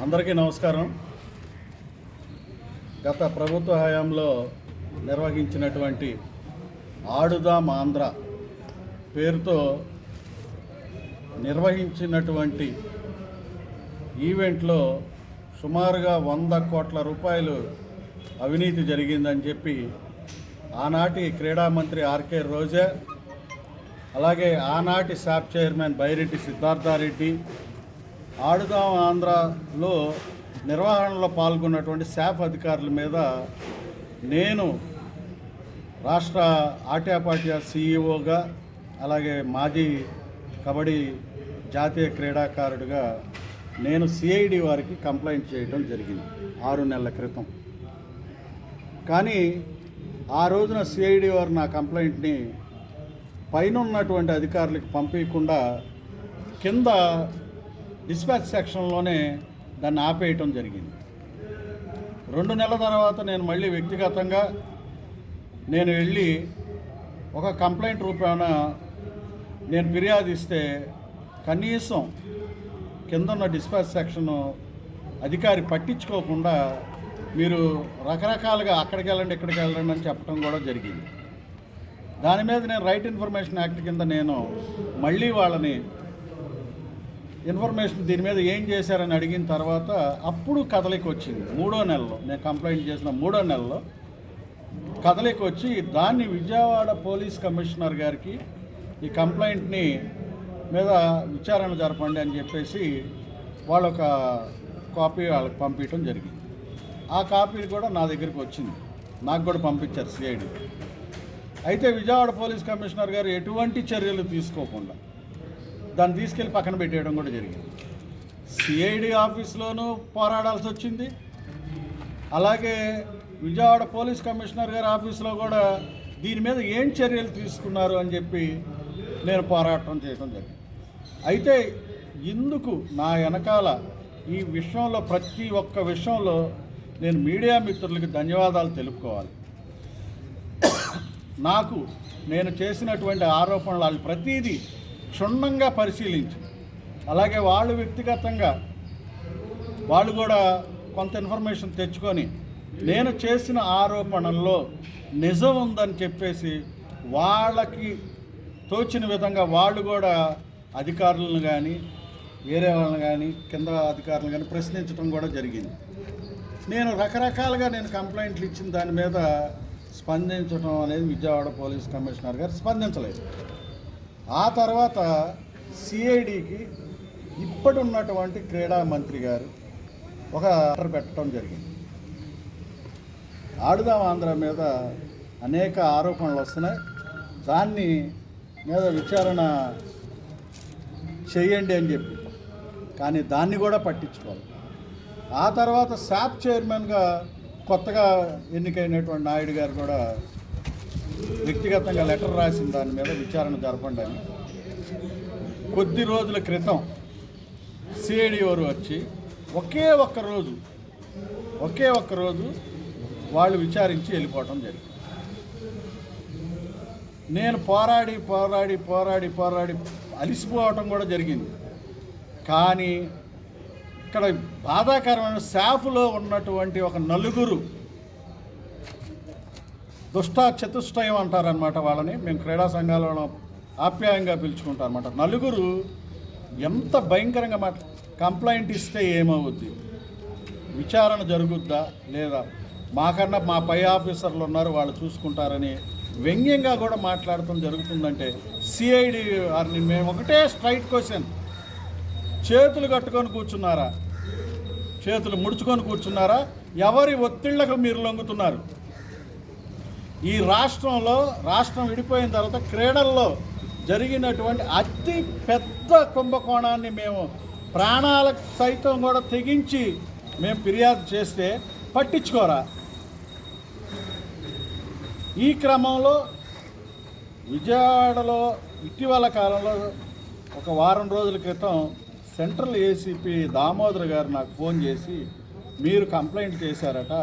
అందరికీ నమస్కారం. గత ప్రభుత్వ హయాంలో నిర్వహించినటువంటి ఆడుదాం ఆంధ్ర పేరుతో నిర్వహించినటువంటి ఈవెంట్లో సుమారుగా వంద కోట్ల రూపాయలు అవినీతి జరిగిందని చెప్పి ఆనాటి క్రీడా మంత్రి ఆర్కే రోజా అలాగే ఆనాటి సాప్ చైర్మన్ బైరెడ్డి సిద్ధార్థారెడ్డి ఆడుదాం ఆంధ్రలో నిర్వహణలో పాల్గొన్నటువంటి శాఫ్ అధికారుల మీద నేను రాష్ట్ర ఆట్యాపాట్యా సీఈఓగా అలాగే మాజీ కబడ్డీ జాతీయ క్రీడాకారుడిగా నేను సిఐడి వారికి కంప్లైంట్ చేయడం జరిగింది ఆరు నెలల క్రితం. కానీ ఆ రోజున సిఐడి వారు నా కంప్లైంట్ని పైన ఉన్నటువంటి అధికారులకు పంపించకుండా కింద డిస్పాచ్ సెక్షన్లోనే దాన్ని ఆపేయటం జరిగింది. రెండు నెలల తర్వాత నేను మళ్ళీ వ్యక్తిగతంగా నేను వెళ్ళి ఒక కంప్లైంట్ రూపాన నేను ఫిర్యాదు ఇస్తే కనీసం కిందన్న డిస్పాచ్ సెక్షన్ అధికారి పట్టించుకోకుండా మీరు రకరకాలుగా అక్కడికి వెళ్ళండి ఇక్కడికి వెళ్ళండి అని చెప్పడం కూడా జరిగింది. దాని మీద నేను రైట్ ఇన్ఫర్మేషన్ యాక్ట్ కింద నేను మళ్ళీ వాళ్ళని ఇన్ఫర్మేషన్ దీని మీద ఏం చేశారని అడిగిన తర్వాత అప్పుడు కదలికి వచ్చింది మూడో నెలలో నేను కంప్లైంట్ చేసిన మూడో నెలలో కదలికి వచ్చి దాన్ని విజయవాడ పోలీస్ కమిషనర్ గారికి ఈ కంప్లైంట్ని మీద విచారణ జరపండి అని చెప్పేసి వాళ్ళ ఒక కాపీ వాళ్ళకి పంపించడం జరిగింది. ఆ కాపీ కూడా నా దగ్గరికి వచ్చింది. నాకు కూడా పంపించారు సిఐడి. అయితే విజయవాడ పోలీస్ కమిషనర్ గారు ఎటువంటి చర్యలు తీసుకోకుండా దాన్ని తీసుకెళ్ళి పక్కన పెట్టేయడం కూడా జరిగింది. సిఐడి ఆఫీస్లోనూ పోరాడాల్సి వచ్చింది. అలాగే విజయవాడ పోలీస్ కమిషనర్ గారి ఆఫీస్లో కూడా దీని మీద ఏం చర్యలు తీసుకున్నారు అని చెప్పి నేను పోరాటం చేయడం జరిగింది. అయితే ఇందుకు నా వెనకాల ఈ విషయంలో ప్రతి ఒక్క విషయంలో నేను మీడియా మిత్రులకి ధన్యవాదాలు తెలుపుకోవాలి. నాకు నేను చేసినటువంటి ఆరోపణలు వాళ్ళు ప్రతిదీ క్షుణ్ణంగా పరిశీలించి. అలాగే వాళ్ళు వ్యక్తిగతంగా వాళ్ళు కూడా కొంత ఇన్ఫర్మేషన్ తెచ్చుకొని నేను చేసిన ఆరోపణల్లో నిజం ఉందని చెప్పేసి వాళ్ళకి తోచిన విధంగా వాళ్ళు కూడా అధికారులను కానీ వేరే వాళ్ళని కానీ కింద అధికారులను కానీ ప్రశ్నించడం కూడా జరిగింది. నేను రకరకాలుగా నేను కంప్లైంట్లు ఇచ్చిన దాని మీద స్పందించడం అనేది విజయవాడ పోలీస్ కమిషనర్ గారు స్పందించలేదు. ఆ తర్వాత సిఐడికి ఇప్పటి ఉన్నటువంటి క్రీడా మంత్రి గారు ఒక ఆర్డర్ పెట్టడం జరిగింది. ఆడుదాం ఆంధ్ర మీద అనేక ఆరోపణలు వస్తున్నాయి. దాన్ని మీద విచారణ చేయండి అని చెప్పి. కానీ దాన్ని కూడా పట్టించుకోవాలి. ఆ తర్వాత శాప్ చైర్మన్గా కొత్తగా ఎన్నికైనటువంటి నాయుడు గారు కూడా వ్యక్తిగతంగా లెటర్ రాసిన దాని మీద విచారణ జరపండి అని. కొద్ది రోజుల క్రితం సిఐడి వారు వచ్చి ఒకే ఒక్క రోజు ఒకే ఒక్క రోజు వాళ్ళు విచారించి వెళ్ళిపోవటం జరిగింది. నేను పోరాడి పోరాడి పోరాడి పోరాడి అలిసిపోవటం కూడా జరిగింది. కానీ ఇక్కడ బాధాకరమైన శాఫ్లో ఉన్నటువంటి ఒక నలుగురు దుష్ట చతుష్టయం అంటారనమాట వాళ్ళని. మేము క్రీడా సంఘాలలో ఆప్యాయంగా పిలుచుకుంటాం అనమాట నలుగురు ఎంత భయంకరంగా మాట కంప్లైంట్ ఇస్తే ఏమవుద్ది? విచారణ జరుగుద్దా? లేదా మాకన్నా మా పై ఆఫీసర్లు ఉన్నారు వాళ్ళు చూసుకుంటారని వ్యంగ్యంగా కూడా మాట్లాడటం జరుగుతుందంటే సిఐడి వారిని మేము ఒకటే స్ట్రైట్ క్వశ్చన్. చేతులు కట్టుకొని కూర్చున్నారా? చేతులు ముడుచుకొని కూర్చున్నారా? ఎవరి ఒత్తిళ్ళకు మీరు లొంగుతున్నారు? ఈ రాష్ట్రంలో రాష్ట్రం విడిపోయిన తర్వాత క్రీడల్లో జరిగినటువంటి అతి పెద్ద కుంభకోణాన్ని మేము ప్రాణాలకు సైతం కూడా తెగించి మేము ఫిర్యాదు చేస్తే పట్టించుకోరా? ఈ క్రమంలో విజయవాడలో ఇటీవల కాలంలో ఒక వారం రోజుల క్రితం సెంట్రల్ ఏసీపీ దామోదర్ గారు నాకు ఫోన్ చేసి మీరు కంప్లైంట్ చేశారట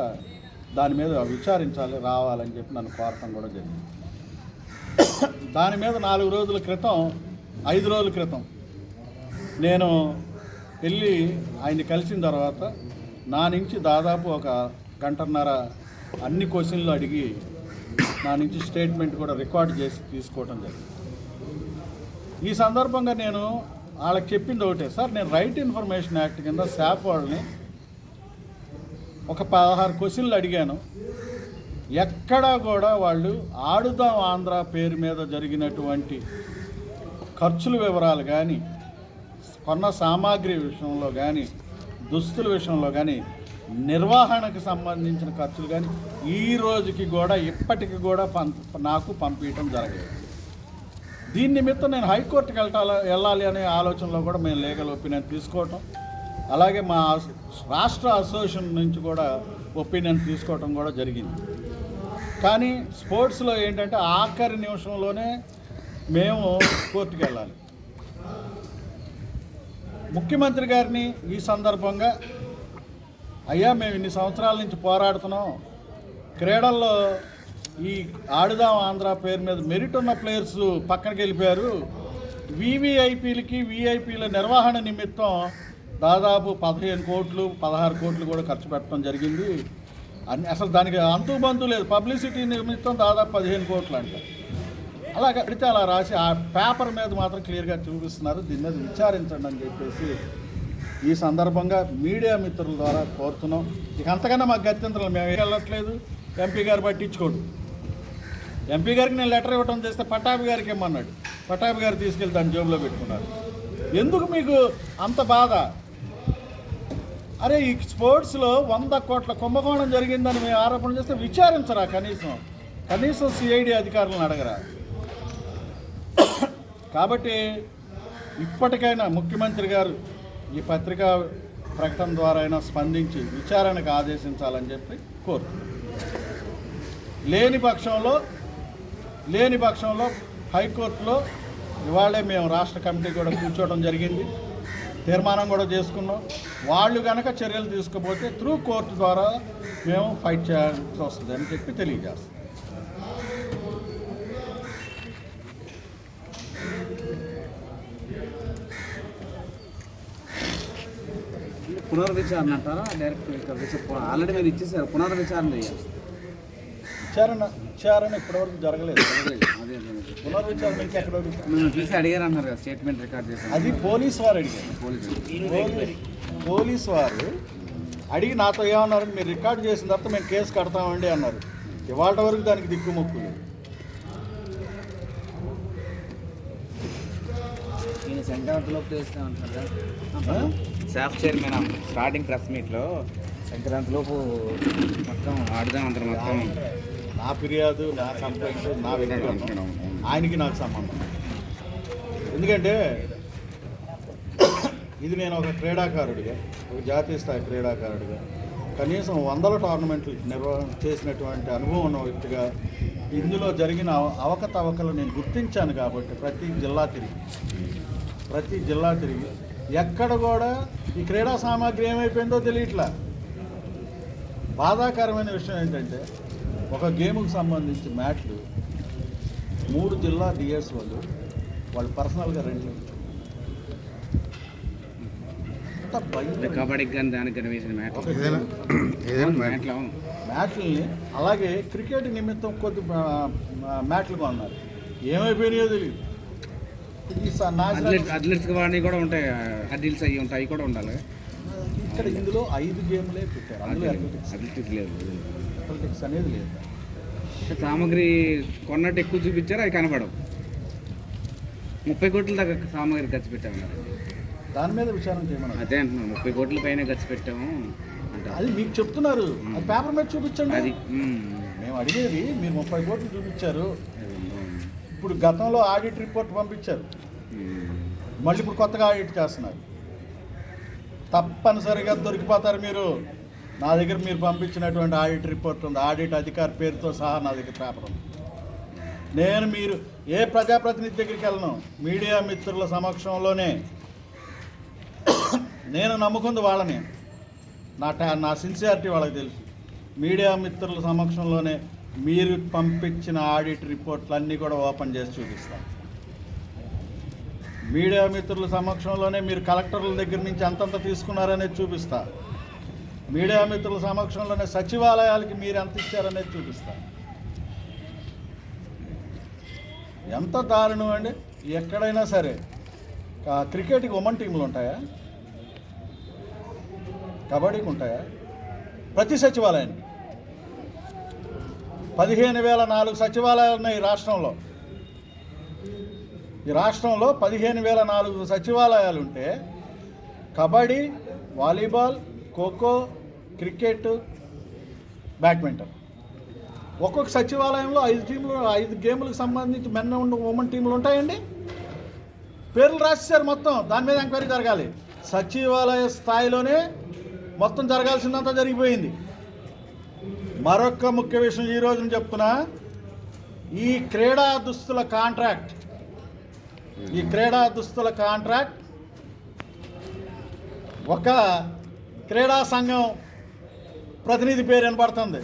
దాని మీద విచారించాలి రావాలని చెప్పి నన్ను కోరటం కూడా జరిగింది. దాని మీద నాలుగు రోజుల క్రితం ఐదు రోజుల క్రితం నేను వెళ్ళి ఆయన్ని కలిసిన తర్వాత నా నుంచి దాదాపు ఒక గంటన్నర అన్ని క్వశ్చన్లు అడిగి నా నుంచి స్టేట్మెంట్ కూడా రికార్డ్ చేసి తీసుకోవడం జరిగింది. ఈ సందర్భంగా నేను వాళ్ళకి చెప్పింది ఒకటే సార్ నేను రైట్ ఇన్ఫర్మేషన్ యాక్ట్ కింద శాప్ వాళ్ళని ఒక పదహారు క్వశ్చన్లు అడిగాను. ఎక్కడా కూడా వాళ్ళు ఆడుదాం ఆంధ్ర పేరు మీద జరిగినటువంటి ఖర్చుల వివరాలు కానీ కొన్న సామాగ్రి విషయంలో కానీ దుస్తుల విషయంలో కానీ నిర్వహణకు సంబంధించిన ఖర్చులు కానీ ఈ రోజుకి కూడా ఇప్పటికి కూడా పం నాకు పంపించడం జరగలేదు దీని నిమిత్తం నేను హైకోర్టుకి వెళ్ళాలి వెళ్ళాలి అనే ఆలోచనలో కూడా మేము లీగల్ ఒపీనియన్ తీసుకోవటం. అలాగే మా రాష్ట్ర అసోసియేషన్ నుంచి కూడా ఒపీనియన్ తీసుకోవటం కూడా జరిగింది. కానీ స్పోర్ట్స్లో ఏంటంటే ఆఖరి నిమిషంలోనే మేము కోర్టుకు వెళ్ళాలి. ముఖ్యమంత్రి గారిని ఈ సందర్భంగా అయ్యా మేము ఇన్ని సంవత్సరాల నుంచి పోరాడుతున్నాం. క్రీడల్లో ఈ ఆడుదాం ఆంధ్ర పేరు మీద మెరిట్ ఉన్న ప్లేయర్స్ పక్కనకి వెళ్ళిపోయారు వివిఐపీలకి విఐపీల నిర్వహణ నిమిత్తం దాదాపు పదిహేను కోట్లు పదహారు కోట్లు కూడా ఖర్చు పెట్టడం జరిగింది. అన్ని అసలు దానికి అంతుబంతు లేదు. పబ్లిసిటీ నిమిత్తం దాదాపు పదిహేను కోట్లు అంట. అలా కడితే అలా రాసి ఆ పేపర్ మీద మాత్రం క్లియర్గా చూపిస్తున్నారు. దీని మీద విచారించండి అని చెప్పేసి ఈ సందర్భంగా మీడియా మిత్రుల ద్వారా కోరుతున్నాం. ఇక అంతకన్నా మాకు గత్యంతరం మేము వెళ్ళట్లేదు. ఎంపీ గారు పట్టించుకోడు. ఎంపీ గారికి నేను లెటర్ ఇవ్వడం చేస్తే పటాభి గారికి ఇమ్మన్నాడు. పటాభి గారు తీసుకెళ్ళి జోబులో పెట్టుకున్నారు. ఎందుకు మీకు అంత బాధ? అరే ఈ స్పోర్ట్స్లో వంద కోట్ల కుంభకోణం జరిగిందని మేము ఆరోపణ చేస్తే విచారించరా కనీసం? కనీసం సిఐడి అధికారులను అడగరా? కాబట్టి ఇప్పటికైనా ముఖ్యమంత్రి గారు ఈ పత్రికా ప్రకటన ద్వారా అయినా స్పందించి విచారణకు ఆదేశించాలని చెప్పి కోరుతున్నాను లేని పక్షంలో లేని పక్షంలో హైకోర్టులో ఇవాళే మేము రాష్ట్ర కమిటీ కూడా కూర్చోవడం జరిగింది. తీర్మానం కూడా చేసుకున్నాం. వాళ్ళు కనుక చర్యలు తీసుకుపోతే త్రూ కోర్టు ద్వారా మేము ఫైట్ చేయాల్సి వస్తుంది అని చెప్పి తెలియజేస్తాం. పునర్విచారణ అంటారా? డైరెక్ట్ ఆల్రెడీ మీరు ఇచ్చేసారు. పునర్విచారణ చేయాలి. విచారణ విచారణ ఇప్పటివరకు జరగలేదు. తీసి అడిగారు అన్నారు కదా స్టేట్మెంట్ రికార్డ్ చేశాను అది పోలీస్ వారు అడిగారు. పోలీసు వారు. అడిగి నాతో ఏమన్నారు? మీరు రికార్డ్ చేసిన తర్వాత మేము కేసు కడతామండి అన్నారు. ఇవాళ వరకు దానికి దిక్కుమొక్కు లేదు? సాఫ్ చైర్మన్ స్టార్టింగ్ ప్రెస్ మీట్లో సంక్రాంతిలోపు మొత్తం ఆడుదాం అందరం మొత్తం. నా ఫిర్యాదు నా కంప్లైంట్ నా వ్యక్తిగతం ఆయనకి నాకు సంబంధం. ఎందుకంటే ఇది నేను ఒక క్రీడాకారుడిగా ఒక జాతీయ స్థాయి క్రీడాకారుడిగా కనీసం వందల టోర్నమెంట్లు నిర్వహణ చేసినటువంటి అనుభవం ఉన్న వ్యక్తిగా ఇందులో జరిగిన అవ- అవకతవకలు నేను గుర్తించాను కాబట్టి ప్రతి జిల్లా తిరిగి. ప్రతి జిల్లా తిరిగి. ఎక్కడ కూడా ఈ క్రీడా సామాగ్రి ఏమైపోయిందో తెలియట్లా. బాధాకరమైన విషయం ఏంటంటే ఒక గేమ్కి సంబంధించి మ్యాట్లు మూడు జిల్లా డిఎస్ వాళ్ళు వాళ్ళు పర్సనల్గా రెండు కబడ్డీకి కానీ దానికి కానీ వేసిన మ్యాట్లు మ్యాట్లని అలాగే క్రికెట్ నిమిత్తం కొద్ది మ్యాట్లు కొన్నారు. ఏమైపోయినాయో తెలియదు అథ్లెట్స్ వాడిని కూడా ఉంటాయి హడిల్స్ అవి ఉంటాయి అవి కూడా ఉండాలి. ఇక్కడ ఇందులో ఐదు గేమ్లే పెట్టారు. అథ్లెటిక్స్ లేదు. అథ్లెటిక్స్ అనేది లేదు. సామాగ్రి కొన్నట్టు ఎక్కువ చూపించారు అవి కనపడవు. ముప్పై కోట్ల దాకా సామాగ్రి ఖర్చు పెట్టాము దాని మీద విచారణ చేయమన్నారు. అదే అంటున్నాను ముప్పై కోట్ల పైన ఖర్చు పెట్టాము అది మీకు చెప్తున్నారు. అది పేపర్ మీద చూపించండి. అది మ్మ్. అడిగేది మీరు ముప్పై కోట్లు చూపించారు. ఇప్పుడు గతంలో ఆడిట్ రిపోర్ట్ పంపించారు. మళ్ళీ ఇప్పుడు కొత్తగా ఆడిట్ చేస్తున్నారు. తప్పనిసరిగా దొరికిపోతారు మీరు. నా దగ్గర మీరు పంపించినటువంటి ఆడిట్ రిపోర్ట్ ఉంది. ఆడిట్ అధికారి పేరుతో సహా నా దగ్గర పేపర్ ఉంది. నేను మీరు ఏ ప్రజాప్రతినిధి దగ్గరికి వెళ్ళను? మీడియా మిత్రుల సమక్షంలోనే. నేను నమ్ముకుంది వాళ్ళని. నా టా నా సిన్సియారిటీ వాళ్ళకి తెలుసు. మీడియా మిత్రుల సమక్షంలోనే మీరు పంపించిన ఆడిట్ రిపోర్ట్లు అన్నీ కూడా ఓపెన్ చేసి చూపిస్తాను. మీడియా మిత్రుల సమక్షంలోనే మీరు కలెక్టర్ల దగ్గర నుంచి ఎంతంత తీసుకున్నారనేది చూపిస్తా. మీడియా మిత్రుల సమక్షంలోనే సచివాలయాలకి మీరు ఎంత ఇచ్చారనేది చూపిస్తాను. ఎంత దారుణం అండి? ఎక్కడైనా సరే. క్రికెట్కి ఉమెన్ టీంలు ఉంటాయా? కబడ్డీకి ఉంటాయా? ప్రతి సచివాలయానికి. పదిహేను వేల నాలుగు సచివాలయాలు ఉన్నాయి ఈ రాష్ట్రంలో. ఈ రాష్ట్రంలో పదిహేను వేల నాలుగు సచివాలయాలు ఉంటే kabaddi volleyball kho kho cricket badminton. ఒక్కొక్క సచివాలయంలో ఐదు టీంలు ఐదు గేములకు సంబంధించి మెన్ ఉండి ఉమెన్ టీంలు ఉంటాయండి. పేర్లు రాసేసారు మొత్తం. దాని మీద ఎంక్వైరీ జరగాలి. సచివాలయ స్థాయిలోనే మొత్తం జరగాల్సిందంతా జరిగిపోయింది. మరొక ముఖ్య విషయం ఈ రోజున చెప్తున్నా. ఈ క్రీడా దుస్తుల కాంట్రాక్ట్ ఈ క్రీడా దుస్తుల కాంట్రాక్ట్ ఒక క్రీడా సంఘం ప్రతినిధి పేరు వినపడుతుంది.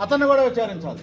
అతన్ని కూడా విచారించాలి.